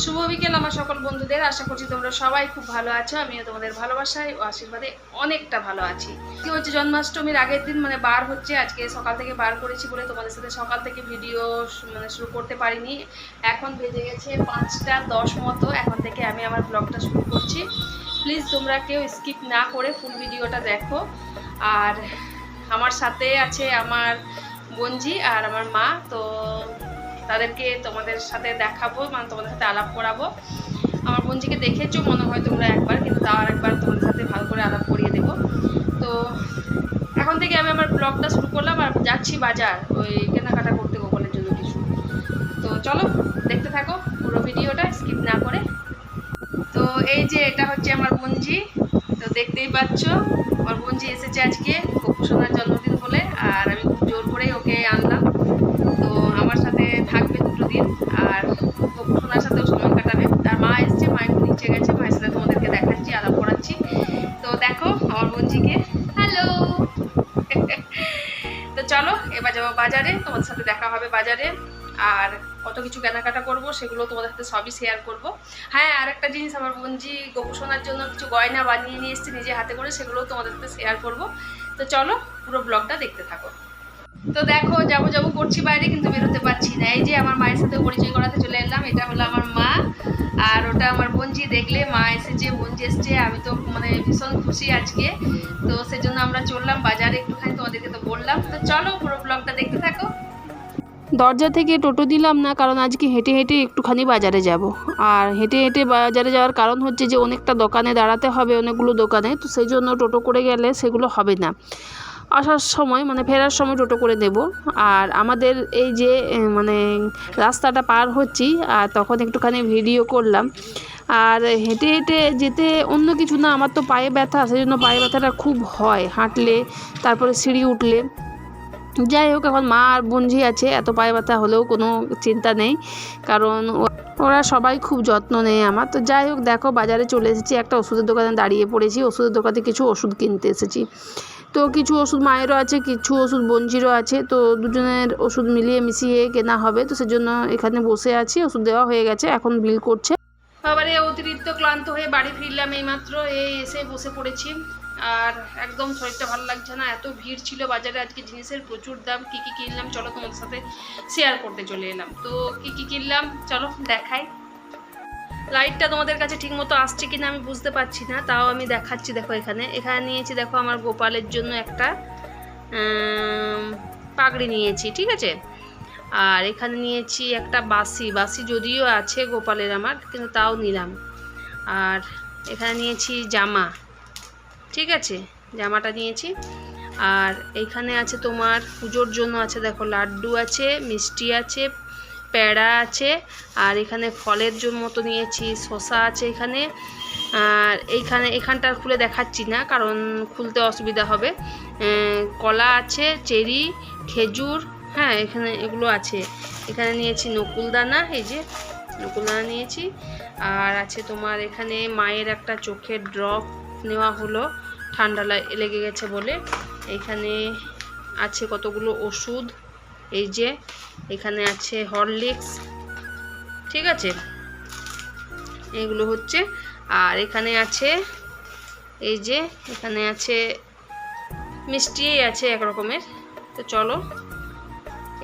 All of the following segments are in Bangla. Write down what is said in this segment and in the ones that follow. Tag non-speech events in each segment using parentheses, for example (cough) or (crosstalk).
শুভ বিকেল আমার সকল বন্ধুদের। আশা করছি তোমরা সবাই খুব ভালো আছো। আমিও তোমাদের ভালোবাসায় ও আশীর্বাদে অনেকটা ভালো আছি। কি হচ্ছে জন্মাষ্টমীর আগের দিন মানে বার হচ্ছে। আজকে সকাল থেকে বার করেছি বলে তোমাদের সাথে সকাল থেকে ভিডিও মানে শুরু করতে পারিনি। এখন বেজে গেছে পাঁচটা দশ মতো। এখন থেকে আমি আমার ব্লগটা শুরু করছি। প্লিজ তোমরা কেউ স্কিপ না করে ফুল ভিডিওটা দেখো। আর আমার সাথে আছে আমার বোনজি আর আমার মা। তো তাদেরকে তোমাদের সাথে দেখাবো মানে তোমাদের সাথে আলাপ করাবো। আমার বোনজিকে দেখেছ, মনে হয় তোমরা একবার, কিন্তু তাও একবার তোমাদের সাথে ভালো করে আলাপ করিয়ে দেবো। তো এখন থেকে আমি আমার ব্লগটা শুরু করলাম আর যাচ্ছি বাজার, ওই কেনাকাটা করতে গোপালের জন্য কিছু। তো চলো, দেখতে থাকো পুরো ভিডিওটা স্কিপ না করে। তো এই যে এটা হচ্ছে আমার বোনজি, তো দেখতেই পাচ্ছ, আমার বোনজি এসেছে আজকে গোপুসোনার জন্মদিন বলে, আর আমি খুব জোর করেই ওকে আনলাম। তো আমার সাথে দিন আর গোপুসোনার সাথেও সময় কাটাবে আর মা এসছে, মা একটু নিচে গেছে, মায়ের সাথে তোমাদেরকে দেখাচ্ছি, আলাপ করাচ্ছি। তো দেখো আমার বোনজিকে হ্যালো তো চলো, এবার যাব বাজারে। তোমাদের সাথে দেখা হবে বাজারে। আর কত কিছু কেনাকাটা করব, সেগুলো তোমাদের সাথে সবই শেয়ার করব। হ্যাঁ আর একটা জিনিস আমার বোনজি গোপুসোনার জন্য কিছু গয়না বানিয়ে নিয়ে এসেছে নিজে হাতে করে, সেগুলোও তোমাদের সাথে শেয়ার করব। তো চলো, পুরো ব্লগটা দেখতে থাকো। তো দেখো, যাব যাব করছি বাইরে, কিন্তু বেরোতে পারছি না। এই যে আমার মায়ের সাথে পরিচয় করাতে চলে এলাম, এটা হলো আমার মা। আর ওটা আমার বোনজি দেখলে, মা এসেছে বোনজি এসছে, আমি তো মানে ভীষণ খুশি আজকে। তো সেজন্য আমরা চললাম বাজারে, একটুখানি তোমাদেরকে তো বললাম। তো চলো পুরো ব্লগটা দেখতে থাকো। দরজা থেকে টোটো দিলাম না, কারণ আজকে হেঁটে হেঁটে একটুখানি বাজারে যাব। আর হেঁটে হেঁটে বাজারে যাওয়ার কারণ হচ্ছে যে, অনেকটা দোকানে দাঁড়াতে হবে অনেকগুলো দোকানে, তো সেই জন্য টোটো করে গেলে সেগুলো হবে না। আসার সময় মানে ফেরার সময় টোটো করে দেব। আর আমাদের এই যে মানে রাস্তাটা পার হচ্ছি, আর তখন একটুখানি ভিডিও করলাম। আর হেঁটে হেঁটে যেতে অন্য কিছু না, আমার তো পায়ে ব্যথা সেই জন্য পায়ে ব্যথাটা খুব হয়। হাঁটলে, তারপরে সিঁড়ি উঠলে। যাই হোক, এখন মা আর বোনঝি আছে, এত পায়ে ব্যথা হলেও কোনো চিন্তা নেই। কারণ ওরা সবাই খুব যত্ন নেয় আমার। তো যাই হোক, দেখো বাজারে চলে এসেছি, একটা ওষুধের দোকানে দাঁড়িয়ে পড়েছি, ওষুধের দোকানে কিছু ওষুধ কিনতে এসেছি। তো কিছু ওষুধ মায়েরও আছে, কিছু ওষুধ বঞ্জিরও আছে, তো দুজনের ওষুধ মিলিয়ে মিশিয়ে কেনা হবে। তো সেজন্য এখানে বসে আছি, ওষুধ দেওয়া হয়ে গেছে, এখন বিল করছে। বাবারে অতিরিক্ত ক্লান্ত হয়ে বাড়ি ফিরলাম এইমাত্র, এই এসে বসে পড়েছি। আর একদম শরীরটা ভালো লাগছে না। এত ভিড় ছিল বাজারে, আজকে জিনিসের প্রচুর দাম, কি কী কিনলাম, চলো তোমাদের সাথে শেয়ার করতে চলে এলাম। তো কি কী কিনলাম, চলো দেখাই। লাইটটা তোমাদের কাছে ঠিক মতো আসছে কিনা আমি বুঝতে পারছি না, তাও আমি দেখাচ্ছি দেখো এখানে। এখানে নিয়েছি দেখো আমার গোপালের জন্য একটা পাগড়ি নিয়েছি, ঠিক আছে? আর এখানে নিয়েছি একটা বাসি বাসি যদিও আছে গোপালের আমার, কিন্তু তাও নিলাম। আর এখানে নিয়েছি জামা। ঠিক আছে, জামাটা নিয়েছি। আর এইখানে আছে তোমার পুজোর জন্য আছে, দেখো লাড্ডু আছে, মিষ্টি আছে প্যাড়া আছে, আর এখানে ফলের জন্য মতো নিয়েছি, শসা আছে এখানে। আর এইখানে, এখানটা খুলে দেখাচ্ছি না, কারণ খুলতে অসুবিধা হবে। কলা আছে, চেরি, খেজুর হ্যাঁ এখানে এগুলো আছে। এখানে নিয়েছি নকুলদানা, এই যে নকুলদানা নিয়েছি। আর আছে তোমার এখানে মায়ের একটা চোখের ড্রপ নেওয়া হলো। ঠান্ডা লেগে গেছে বলে। এখানে আছে কতগুলো ওষুধ? এই যে এখানে আছে হরলিক্স। ঠিক আছে? এগুলো হচ্ছে। আর এখানে আছে এই যে এখানে আছে মিষ্টিই আছে এক রকমের। তো চলো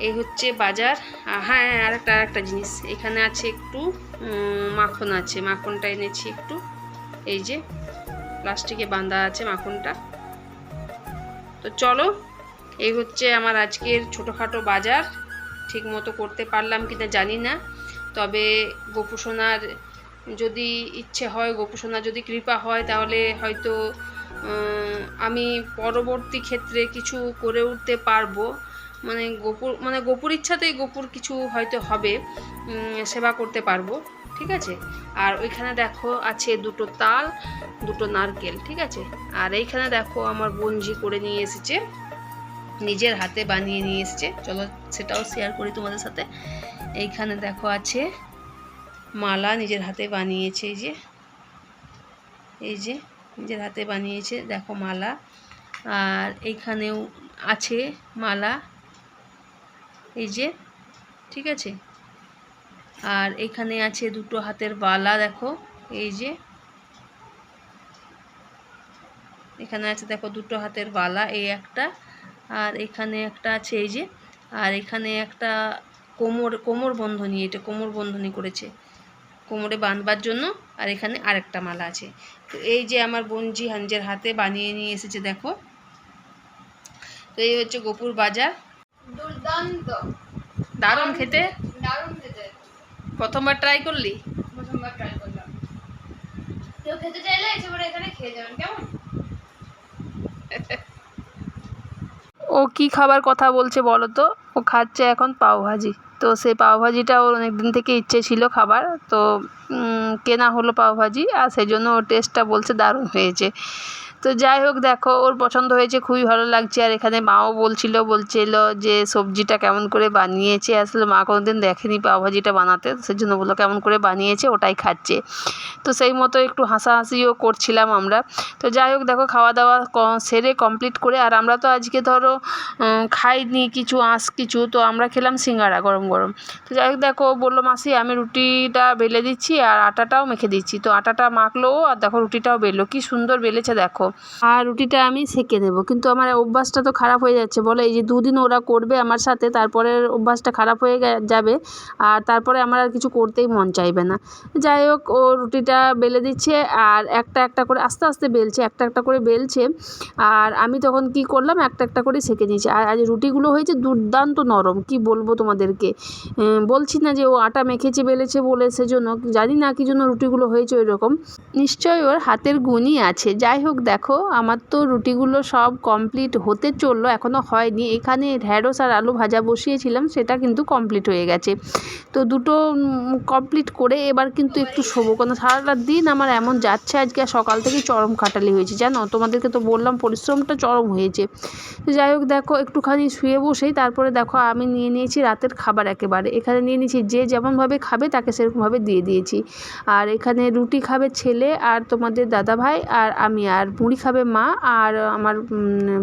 এই হচ্ছে বাজার। আর হ্যাঁ হ্যাঁ, আরেকটা আরেকটা জিনিস। এখানে আছে একটু মাখন আছে। মাখনটা এনেছি একটু। এই যে প্লাস্টিকে বাঁধা আছে মাখনটা। তো চলো, এই হচ্ছে আমার আজকের ছোটোখাটো বাজার। ঠিক মতো করতে পারলাম কিনা জানি না। তবে গোপুসোনার যদি ইচ্ছে হয়, গোপুসোনার যদি কৃপা হয়, তাহলে হয়তো আমি পরবর্তী ক্ষেত্রে কিছু করে উঠতে পারব। মানে গোপুর মানে গোপুর ইচ্ছাতেই গোপুর কিছু হয়তো হবে। সেবা করতে পারব। ঠিক আছে? আর ওইখানে দেখো আছে দুটো তাল, দুটো নারকেল, ঠিক আছে? আর এইখানে দেখো আমার বোনজি করে নিয়ে এসেছে, নিজের হাতে বানিয়ে নিয়ে এসেছে। চলো সেটাও শেয়ার করি তোমাদের সাথে। এইখানে দেখো আছে মালা নিজের হাতে বানিয়েছে এই যে। এই যে নিজের হাতে বানিয়েছে, দেখো মালা। আর এইখানেও আছে মালা। এই যে, ঠিক আছে? আর এখানে আছে দুটো হাতের বালা দেখো এই যে। এখানে আছে দেখো দুটো হাতের বালা এই একটা। আর এখানে একটা আছে এই যে। আর এখানে একটা কোমর কোমর বন্ধনী এটা কোমর বন্ধনী করেছে। কোমরে বাঁধবার জন্য। আর এখানে আরেকটা মালা আছে। তো এই যে আমার বঞ্জি হাঞ্জের হাতে বানিয়ে নিয়ে এসেছে দেখো। তো এই হচ্ছে গোপুর বাজার। দুর্দান্ত। দারুণ খেতে। দারুণ প্রথমবার ট্রাই করলি? প্রথমবার ট্রাই করলাম। কেউ খেতে চাইলে এসে পরে এখানে খেয়ে যাবেন কেমন? (laughs) ও কি খাবার কথা বলছে বলো তো? ও খাচ্ছে এখন পাওভাজি। তো সেই পাওভাজিটা ওর অনেক দিন থেকে ইচ্ছে ছিল খাবার তো কেনা হলো পাওভাজি আর সেই জন্য ওর টেস্টটা বলছে দারুণ হয়েছে। তো যাই হোক দেখো, ওর পছন্দ হয়েছে, খুবই ভালো লাগছে। আর এখানে মাও বলছিল বলছিল যে সবজিটা কেমন করে বানিয়েছে। আসলে মা কোনোদিন দেখেনি পাওভাজিটা বানাতে সেই জন্য বলল কেমন করে বানিয়েছে, ওটাই খাচ্ছে। তো সেই মতো একটু হাসাহাসিও করছিলাম আমরা। তো যাই হোক দেখো, খাওয়া দাওয়া সেরে কমপ্লিট করে, আর আমরা তো আজকে ধরো খাইনি কিছু, আঁশ কিছু, তো আমরা খেলাম সিঙ্গারা গরম গরম। তো যাই হোক দেখো বলল, মাসি, আমি রুটিটা বেলে দিচ্ছি, আর আটাটাও মেখে দিচ্ছি। তো আটাটা মাখলো আর দেখো রুটিটাও বেললো। কি সুন্দর বেলেছে দেখো। আর রুটিটা আমি সেকে নেব। কিন্তু আমার অভ্যাসটা তো খারাপ হয়ে যাচ্ছে। বলো এই যে দুদিন ওরা করবে আমার সাথে, তারপরে অভ্যাসটা খারাপ হয়ে যাবে। আর তারপরে আমার আর কিছু করতেই মন চাইবে না। যাই হোক, ও রুটিটা বেলে দিচ্ছে আর একটা একটা করে আস্তে আস্তে বেলছে, একটা একটা করে বেলছে। আর আমি তখন কি করলাম, একটা একটা করে সেঁকে নিয়েছি। আর আজ রুটিগুলো হয়েছে দুর্দান্ত নরম, কি বলব তোমাদেরকে? বলছি না যে ও আটা মেখেছে, বেলেছে বলে সেজন্য, জানি না কি জন্য রুটিগুলো হয়েছে ওই রকম নিশ্চয়ই ওর হাতের গুণই আছে। যাই হোক, দেখো। আমার তো রুটিগুলো সব কমপ্লিট হতে চলল এখনও হয়নি। এখানে ঢ্যাঁড়স আর আলু ভাজা বসিয়েছিলাম, সেটা কিন্তু কমপ্লিট হয়ে গেছে। তো দুটো কমপ্লিট করে এবার কিন্তু একটু শোবো কারণ সারাটা দিন আমার এমন যাচ্ছে আজকে সকাল থেকে চরম খাটালি হয়েছে, জানো? তোমাদেরকে তো বললাম, পরিশ্রমটা চরম হয়েছে। তো যাই হোক, দেখো, একটুখানি শুয়ে বসেই তারপরে দেখো, আমি নিয়ে নিয়েছি রাতের খাবার একেবারে। এখানে নিয়ে নিয়েছি, যে যেমনভাবে খাবে, তাকে সেরকমভাবে দিয়ে দিয়েছি। আর এখানে রুটি খাবে ছেলে আর তোমাদের দাদা ভাই আর আমি আর মুড়ি খাবে মা আর আমার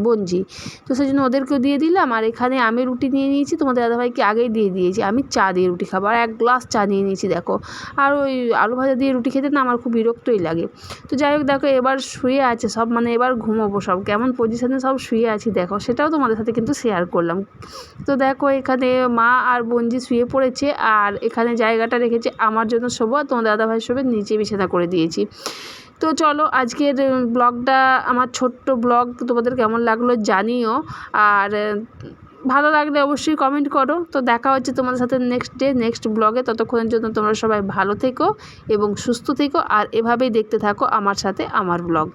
বোনজি। তো সেই জন্য ওদেরকেও দিয়ে দিলাম আর এখানে আমি রুটি নিয়ে নিয়েছি, তোমাদের দাদাভাইকে আগেই দিয়ে দিয়েছি। আমি চা দিয়ে রুটি খাব আর এক গ্লাস চা নিয়ে নিয়েছি, দেখো। আর ওই আলু ভাজা দিয়ে রুটি খেতে না আমার খুব বিরক্তই লাগে। তো যাই হোক, দেখো, এবার শুয়ে আছে সব মানে এবার ঘুমোবো সব। কেমন পজিশানে সব শুয়ে আছি, দেখো। সেটাও তোমাদের সাথে কিন্তু শেয়ার করলাম। তো দেখো, এখানে মা আর বোনজি শুয়ে পড়েছে আর এখানে জায়গাটা রেখেছে আমার জন্য শোবো তোমার দাদাভাই শোবে নিচে বিছানা করে দিয়েছি। তো চলো আজকের ব্লগটা, আমার ছোট্ট ব্লগ তোমাদের কেমন লাগল জানিও। আর, ভালো লাগলে অবশ্যই কমেন্ট করো। তো দেখা হচ্ছে তোমাদের সাথে নেক্সট ডে নেক্সট ব্লগে ততক্ষণের জন্য তোমরা সবাই ভালো থেকো এবং সুস্থ থেকো। আর এভাবেই দেখতে থাকো আমার সাথে আমার ব্লগ